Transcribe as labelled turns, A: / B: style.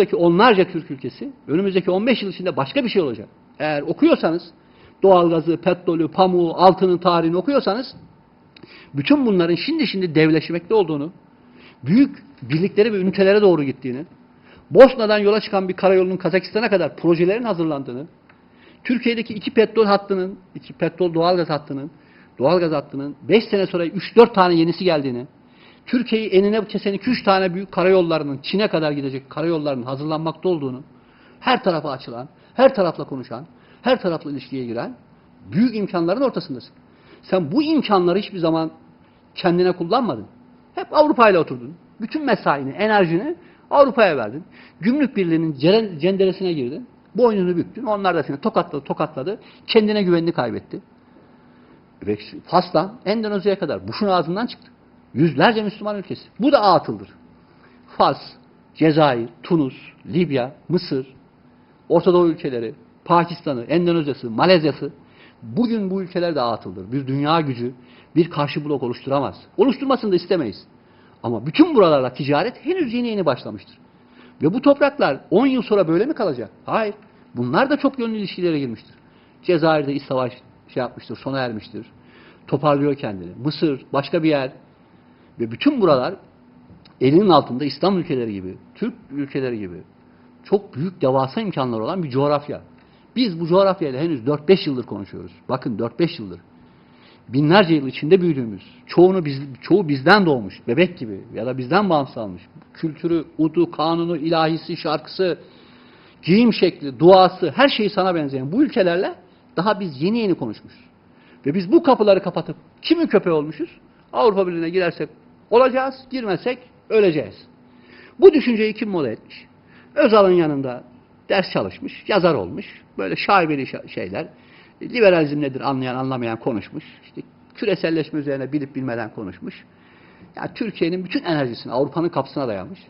A: buradaki onlarca Türk ülkesi önümüzdeki 15 yıl içinde başka bir şey olacak. Eğer okuyorsanız doğalgazı, petrolü, pamuğu, altının tarihini okuyorsanız bütün bunların şimdi şimdi devleşmekte olduğunu, büyük birliklere ve ünitelere doğru gittiğini, Bosna'dan yola çıkan bir karayolunun Kazakistan'a kadar projelerin hazırlandığını, Türkiye'deki iki petrol hattının, iki petrol doğalgaz hattının, doğalgaz hattının 5 sene sonra 3-4 tane yenisi geldiğini, Türkiye'yi enine kesen 2-3 tane büyük karayollarının, Çin'e kadar gidecek karayollarının hazırlanmakta olduğunu, her tarafa açılan, her tarafla konuşan, her tarafla ilişkiye giren büyük imkanların ortasındasın. Sen bu imkanları hiçbir zaman kendine kullanmadın. Hep Avrupa ile oturdun. Bütün mesaini, enerjini Avrupa'ya verdin. Gümrük Birliği'nin cenderesine girdin. Boynunu büktün. Onlar da seni tokatladı, tokatladı. Kendine güvenini kaybetti. Ve Fas'tan Endonezya'ya kadar Bush'un ağzından çıktı. Yüzlerce Müslüman ülkesi. Bu da atıldır. Fas, Cezayir, Tunus, Libya, Mısır, Orta Doğu ülkeleri, Pakistan'ı, Endonezya'sı, Malezya'sı bugün bu ülkeler de atıldır. Bir dünya gücü bir karşı blok oluşturamaz. Oluşturmasını da istemeyiz. Ama bütün buralarla ticaret henüz yeni yeni başlamıştır. Ve bu topraklar 10 yıl sonra böyle mi kalacak? Hayır. Bunlar da çok yönlü ilişkilere girmiştir. Cezayir'de iç savaş şey yapmıştır, sona ermiştir. Toparlıyor kendini. Mısır, başka bir yer. Ve bütün buralar elinin altında İslam ülkeleri gibi, Türk ülkeleri gibi çok büyük devasa imkanlar olan bir coğrafya. Biz bu coğrafyayla henüz 4-5 yıldır konuşuyoruz. Bakın 4-5 yıldır. Binlerce yıl içinde büyüdüğümüz, çoğunu biz, çoğu bizden doğmuş, bebek gibi ya da bizden bağımsız almış. Kültürü, udu, kanunu, ilahisi, şarkısı, giyim şekli, duası, her şeyi sana benzeyen bu ülkelerle daha biz yeni yeni konuşmuşuz. Ve biz bu kapıları kapatıp kimin köpeği olmuşuz? Avrupa Birliği'ne girersek olacağız, girmezsek öleceğiz. Bu düşünceyi kim moda etmiş? Özal'ın yanında ders çalışmış, yazar olmuş. Böyle şaibeli şa- şeyler. Liberalizm nedir anlayan anlamayan konuşmuş. İşte küreselleşme üzerine bilip bilmeden konuşmuş. Ya Türkiye'nin bütün enerjisini Avrupa'nın kapısına dayamış.